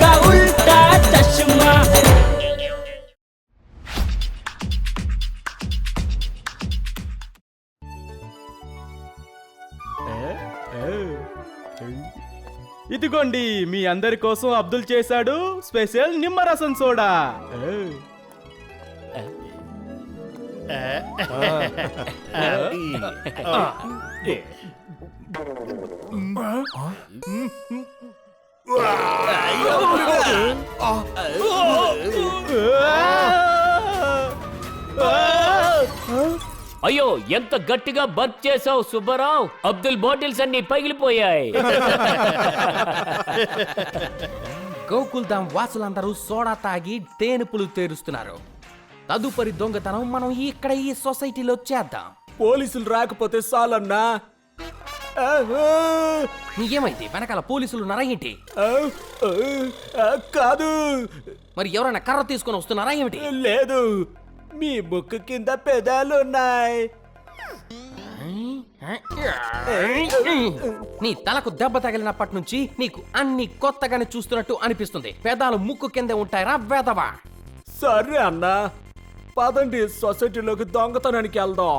కా ఉల్టా చష్మా ఇదిగోండి మీ అందరి కోసం అబ్దుల్ చేశాడు స్పెషల్ నిమ్మరసం సోడా. అయ్యో ఎంత గట్టిగా బర్క్ చేసావు సుబ్బారావు? అబ్దుల్ బాటిల్స్ అన్ని పగిలిపోయాయి. గోకుల్దాం వాసులందరూ సోడా తాగి తేనెపులు తేరుస్తున్నారు. తదుపరి దొంగతనం మనం ఇక్కడ ఈ సొసైటీలో చేద్దాం. పోలీసులు రాకపోతే చాలన్నా? ఏమైంది? వెనకాల పోలీసులు ఉన్నారా ఏంటి? కాదు. మరి ఎవరైనా కర్ర తీసుకొని వస్తున్నారా ఏమిటి? లేదు. మీ ముక్కు కింద పెదాలు ఉన్నాయి. నీ తలకు దెబ్బ తగిలినప్పటి నుంచి నీకు అన్ని కొత్తగానే చూస్తున్నట్టు అనిపిస్తుంది. పెదాలు ముక్కు కింద ఉంటాయరా వేదవా సరే అన్నా. పదండి సొసైటీలోకి దొంగతనానికి వెళ్దాం.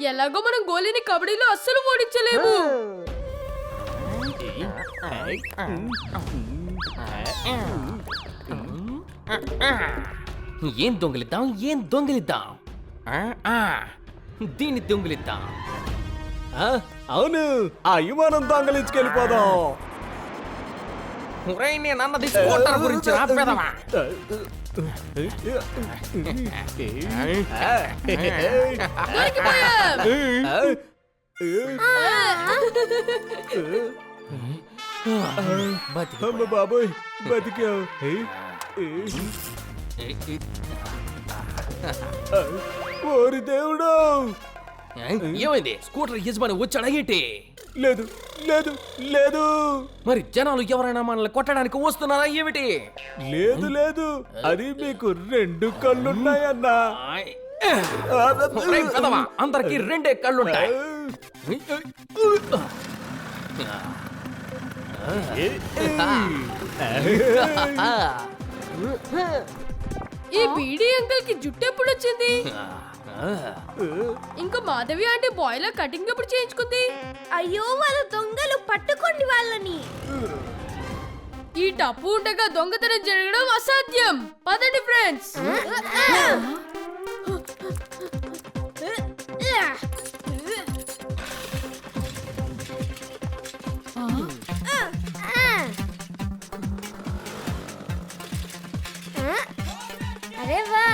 ఎలాగో మనం గోలీని కబడ్డీలో అస్సలు ఓడించలేము. ఏం దొంగిలిద్దాం ఏం దొంగిలిద్దాం? దీన్ని దొంగిలిద్దాం. ఆ, అవును. ఆ విమానం దొంగలించుకెళ్ళిపోదాం. నేను అన్నది స్కూటర్ గురించి రా పెదవా బతికి అమ్మ బాబోయ్ బతికావు ఓరి దేవుడు! ఏమైంది? స్కూటర్ యజమాని వచ్చాడా ఏంటి? లేదు లేదు లేదు. మరి జనాలు ఎవరైనా మనల్ని కొట్టడానికి వస్తున్నారా ఏమిటి? లేదు లేదు. అది మీకు రెండు కళ్ళున్నాయన్నా. ఒరేయ్ అందరికీ రెండే కళ్ళుంటాయి. ఈ బీడీ అంకుల్కి జుట్టు ఎప్పుడు వచ్చింది? ఇంకా మాధవి అంటే బాయిలర్ కటింగ్ ఎప్పుడు చేయించుకుంది? అయ్యో వాళ్ళ దొంగలు పట్టుకోండి వాళ్ళని. ఈ టప్పు ఉండగా దొంగతనం జరగడం అసాధ్యం. పదండి ఫ్రెండ్స్ అరే వా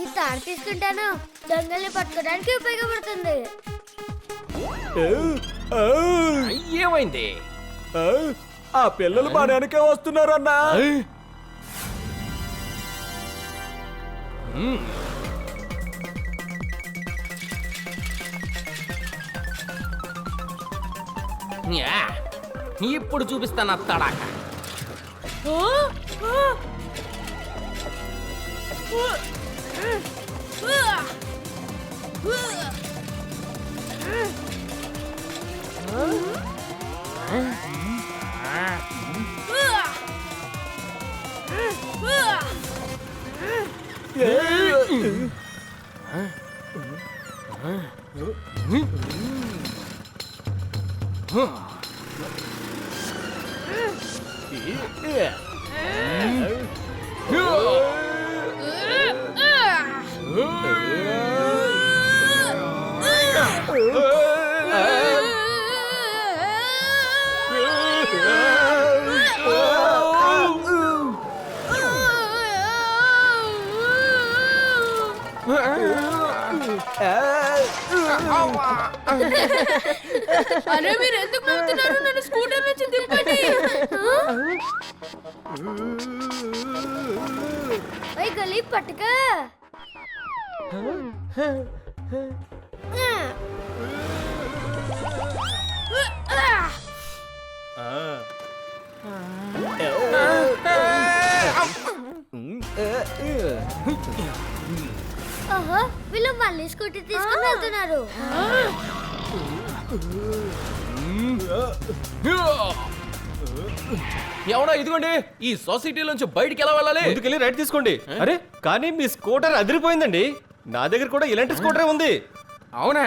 ఈ తాడు తీసుకుంటాను. దొంగల్ని పట్టుకోవడానికి ఉపయోగపడుతుంది. ఏమైంది ఆ, ఆ పిల్లలు మా వెనకే వస్తున్నారన్నా. యా, ఇప్పుడు చూపిస్తాను Huh. అరే మీరు ఎందుకు నవ్వుతున్నారు నన్ను స్కూటర్ నుంచి దింపండి ఓయ్ గలీ పట్టుక ఆ ఓహో వీళ్ళు మళ్ళీ స్కూటీ తీసుకుని వెళ్తున్నారు. ఎవడో ఇదిగోండి ఈ సొసైటీలోంచి బయటికి ఎలా వెళ్ళాలి? ముందుకెళ్ళి రైట్ తీసుకోండి. అరే కానీ మీ స్కూటర్ అదిరిపోయిందండి. నా దగ్గర కూడా ఇలాంటి స్కూటరే ఉంది. అవునా?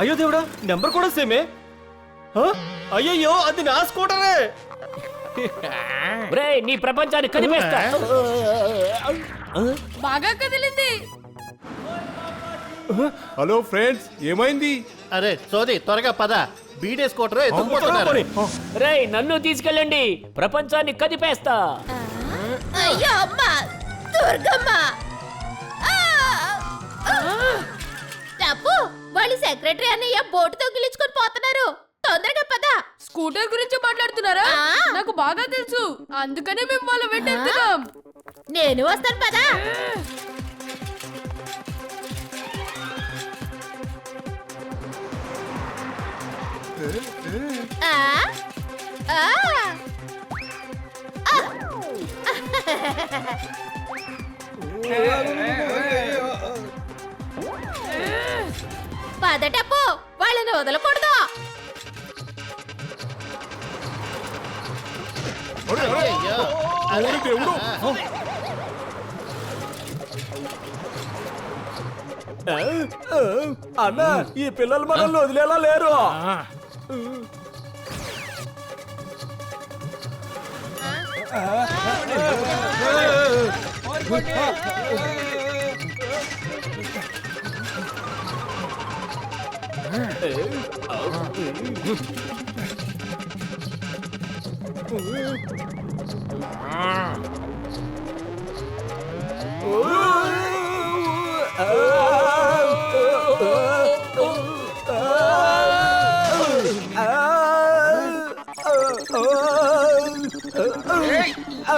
అయ్యో దేవుడా నెంబర్ కూడా సేమే? అయ్యయ్యో అది నా స్కూటరే! రే నీ ప్రపంచాన్ని కనిపిస్తా బాగా కదిలింది. హలో ఫ్రెండ్స్ ఏమైంది? అరే సోది త్వరగా పద. బీడే స్కూటర్ ఎత్తుకుపోతున్నారు. రే నన్ను తీసుకెళ్ళండి. ప్రపంచాన్ని కదిపేస్తా. అయ్యో అమ్మ దుర్గమ్మ. తప్పు వాళ్ళు సెక్రటరీ అన్నయ్య బోటుతో గిలుచుకొని పోతున్నారు. తొందరగా పద. స్కూటర్ గురించి మాట్లాడుతున్నారా. నాకు బాగా తెలుసు. అందుకనే మేము వాళ్ళ వెంట వెళ్తున్నాం. నేను వస్తాను పద. పదటప్పు. వాళ్ళని వదలకూడదు. అన్న ఈ పిల్లలు మనల్ని వదిలేలా లేరు.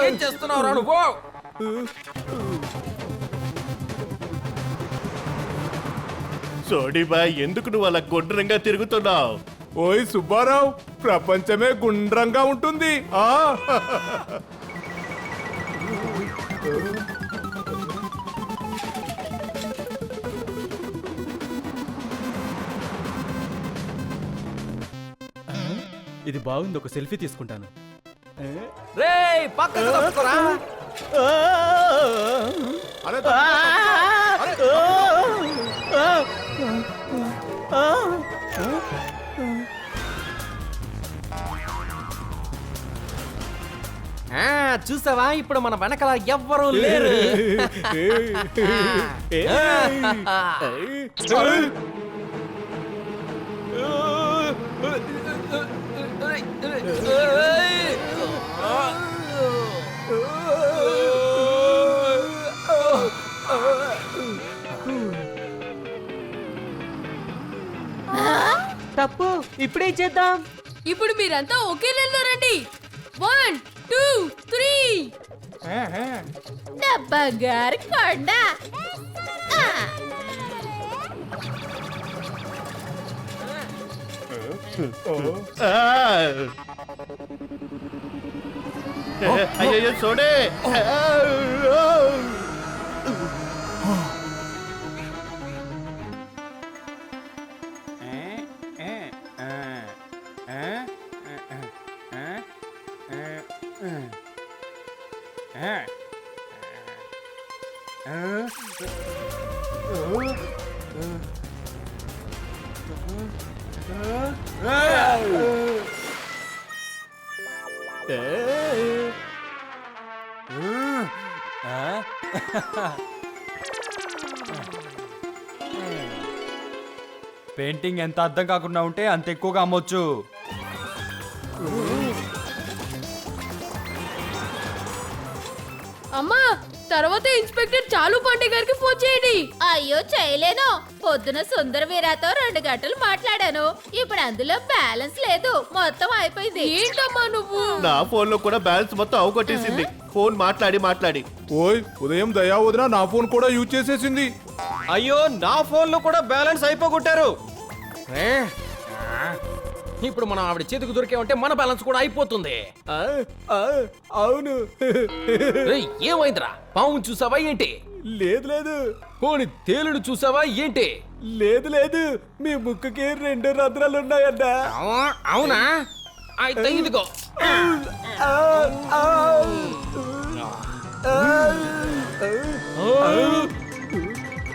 ఏం చేస్తున్నావు నువ్వు? సోడిబా ఎందుకు నువ్వు అలా గుండ్రంగా తిరుగుతున్నావు? ఓయ్ సుబ్బారావు ప్రపంచమే గుండ్రంగా ఉంటుంది. ఆ? ఇది బాగుంది ఒక సెల్ఫీ తీసుకుంటాను. రే పక్కకు తప్పుకోరా. అరే ఆ, చూసావా? ఇప్పుడు మన వెనకాల ఎవ్వరూ లేరు. తప్పు ఇప్పుడే చేద్దాం. ఇప్పుడు మీరంతా ఒకే లైన్లో రండి. వన్ టూ త్రీ బంగారు కొండ. ఆ, ఆ! పెయింటింగ్ ఎంత అర్థం కాకుండా ఉంటే అంత ఎక్కువగా అమ్మొచ్చు. అమ్మా తర్వాత ఇన్స్పెక్టర్ చాలు పాండే గారికి ఫోన్ చేయండి. అయ్యో చేయలేను. పొద్దున సుందర వీరాతో రెండు గంటలు మాట్లాడాను. ఇప్పుడు అందులో బ్యాలెన్స్ లేదు. మొత్తం అయిపోయింది. ఏంటమ్మా నువ్వు? నా ఫోన్లో కూడా బ్యాలెన్స్ మొత్తం అవకొట్టేసింది ఫోన్ మాట్లాడి మాట్లాడి. ఓయ్ ఉదయం దయా వదిన నా ఫోన్ కూడా యూజ్ చేసేసింది. అయ్యో నా ఫోన్లో కూడా బ్యాలెన్స్ అయిపోగొట్టారు. ఏ? ఆ, ఇప్పుడు మనం ఆవిడ చేతికి దొరికామంటే మన బ్యాలెన్స్ కూడా అయిపోతుంది. అవును. ఏమైందిరా? పాము చూసావా ఏంటి? లేదు లేదు. పోని తేలుడు చూసావా ఏంటి? లేదు లేదు. మీ ముక్కుకి రెండు రంధ్రాలు ఉన్నాయన్న అవు- అవునా? అయితే ఇదిగో. ఆ, ఆ.